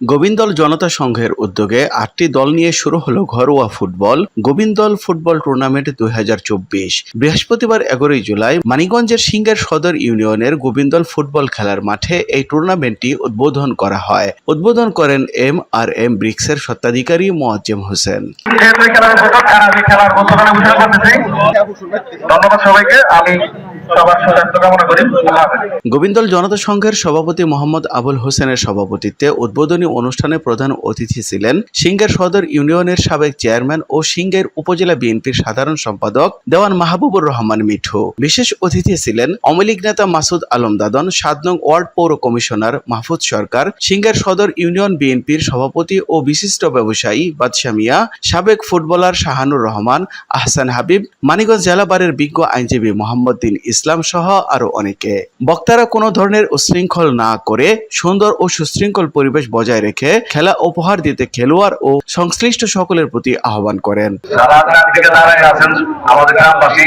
গোবিন্দল জনতা সংঘের উদ্যোগে আটটি দল নিয়ে শুরু হলো ঘরোয়া ফুটবল, গোবিন্দল ফুটবল টুর্নামেন্ট দুই চব্বিশ। বৃহস্পতিবার এগারোই জুলাই মানিগঞ্জের সিঙ্গার সদর ইউনিয়নের গোবিন্দল ফুটবল খেলার মাঠে এই টুর্নামেন্টটি উদ্বোধন করা হয়। উদ্বোধন করেন এম আর এম ব্রিক্সের স্বত্বাধিকারী মোয়াজ্জেম হোসেন। ধন্যবাদ সবাইকে, আমি গোবিন্দল জনতা সংঘের সভাপতি মোহাম্মদ আবুল হোসেনের সভাপতিত্বে উদ্বোধনী অনুষ্ঠানে প্রধান অতিথি ছিলেন সিঙ্গার সদর ইউনিয়নের সাবেক চেয়ারম্যান ও সিঙ্গের উপজেলা বিএনপির সাধারণ সম্পাদক দেওয়ান মাহবুবুর রহমান মিঠু। বিশেষ অতিথি ছিলেন আওয়ামী নেতা মাসুদ আলম দাদন, সাত নং ওয়ার্ড পৌর কমিশনার মাহফুজ সরকার, সিঙ্গার সদর ইউনিয়ন বিএনপির সভাপতি ও বিশিষ্ট ব্যবসায়ী বাদশা মিয়া, সাবেক ফুটবলার শাহানুর রহমান, আহসান হাবিব, মানিকগঞ্জ জেলা বারের বিজ্ঞ আইনজীবী মোহাম্মদ দিন ইসলাম সহ আরও অনেকে। বক্তারা কোনো ধরনের উশৃঙ্খল না করে সুন্দর ও সুশৃঙ্খল পরিবেশ বজায় রেখে খেলা উপহার দিতে খেলোয়াড় ও সংশ্লিষ্ট সকলের প্রতি আহ্বান করেন। আমাদের গ্রামবাসী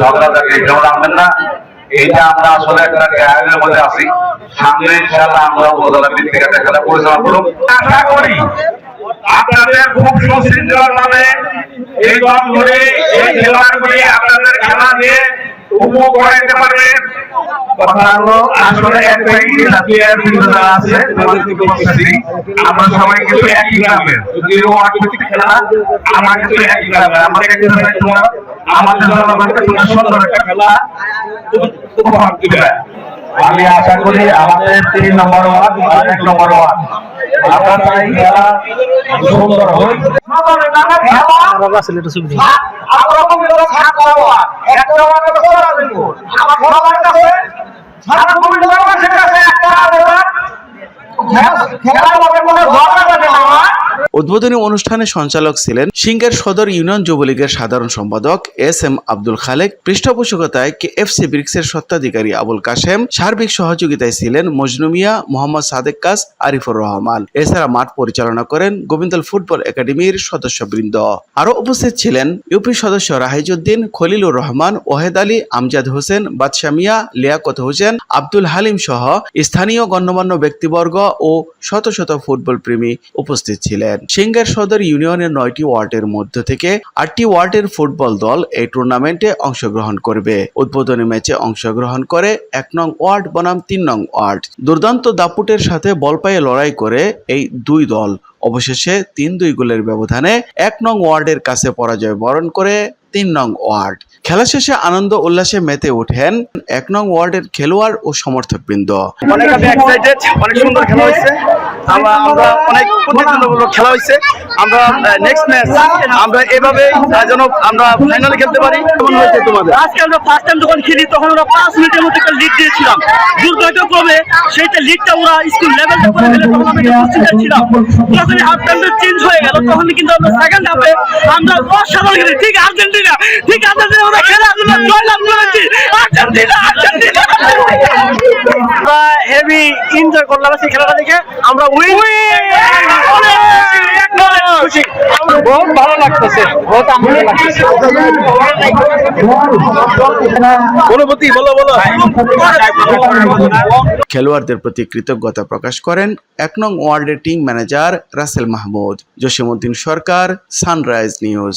ঝগড়া রাখবেন না। এইটা আমরা আসলে একটা গায়ের মধ্যে আছি। সামনে ইনশাআল্লাহ আমরা উপজেলা ভিত্তিক একটা খেলা পরিচালনা করব আশা করি আপনাদের খুব সুশৃঙ্খল ভাবে এই দলগুলি এই খেলোয়াড়গুলি আপনাদের খেলা দিয়ে একই খেলা একই আমাদের একটা খেলা উপহার দিবে। আমি আশা করি আমাদের তিন নম্বর ওয়ার্ড আর এক নম্বর ওয়ার্ড। আমরা চাই খেলা সুন্দর হোক। কোনো ঝগড়া না উদ্বোধনী অনুষ্ঠানে সঞ্চালক ছিলেন সিঙ্গার সদর ইউনিয়ন যুবলীগের সাধারণ সম্পাদক এস এম আব্দুল খালেক। পৃষ্ঠপোষকতায় কে এফ সি ব্রিক্সের স্বত্বাধিকারী আবুল কাশেম। সার্বিক সহযোগিতায় ছিলেন মজনু মিয়া, মোহাম্মদ সাদেক কাস, আরিফুর রহমান। এছাড়া মাঠ পরিচালনা করেন গোবিন্দল ফুটবল একাডেমির সদস্যবৃন্দ। আরও উপস্থিত ছিলেন ইউপি সদস্য রাহিজউদ্দিন খলিলুর রহমান, ওহেদ আলী, আমজাদ হোসেন, বাদশা মিয়া, লিয়াকত হোসেন, আব্দুল হালিম সহ স্থানীয় গণ্যমান্য ব্যক্তিবর্গ ও শত শত ফুটবল প্রেমী উপস্থিত ছিলেন। সিঙ্গার সদর ইউনিয়নের নয়টি ওয়ার্ডের মধ্য থেকে আটটি ওয়ার্ডের ফুটবল দল এই টুর্নামেন্টে অংশগ্রহণ করবে। উদ্বোধনী ম্যাচে অংশগ্রহণ করে এক নং ওয়ার্ড বনাম তিন নং ওয়ার্ড। দুর্দান্ত দাপুটের সাথে বল পায়ে লড়াই করে এই দুই দল। অবশেষে তিন দুই গোলের ব্যবধানে এক নং ওয়ার্ডের কাছে পরাজয় বরণ করে তিন নং ওয়ার্ড। খেলা শেষে আনন্দ উল্লাসে মেতে ওঠেন এক নং ওয়ার্ডের খেলোয়াড় ও সমর্থকবৃন্দ। অনেক সুন্দর খেলা হয়েছে। আমরা আমরা অনেক প্রতিদ্বন্দ্বমূলক খেলা হয়েছে। আমরা নেক্সট ম্যাচ আমরা এভাবে যেন আমরা ফাইনালে খেলতে পারি। কেমন হয়েছে তোমাদের? আজকে আমরা ফার্স্ট টাইম যখন খেলি, তখন আমরা পাঁচ মিনিটের মধ্যে একটা লিড দিয়েছিলাম। দুর্ভাগ্যক্রমে সেইটা লিডটা ওরা স্কুল লেভেল করে ফেলে তখন আমি উপস্থিত ছিলাম। যখন হাফ টাইমটা চেঞ্জ হয়ে গেল, তখন কিন্তু আমরা সেকেন্ড হাফে আমরা অসাধারণ খেলি। ঠিক আর্জেন্টিনা ঠিক আর্জেন্টিনা আমরা খেলাধুলা জয়লাভ করেছি। Argentina Argentina! আমরা হেভি এনজয় করলাম সেই খেলাটা দেখে। আমরা উইন বহুত ভালো লাগতেছে বহুত আনন্দ লাগতেছে। অনুভূতি বলো বলো। খেলোয়াড়দের প্রতি কৃতজ্ঞতা প্রকাশ করেন এক নং ওয়ার্ল্ডের team manager Rasel Mahmud. Jasimuddin Sarkar sunrise news.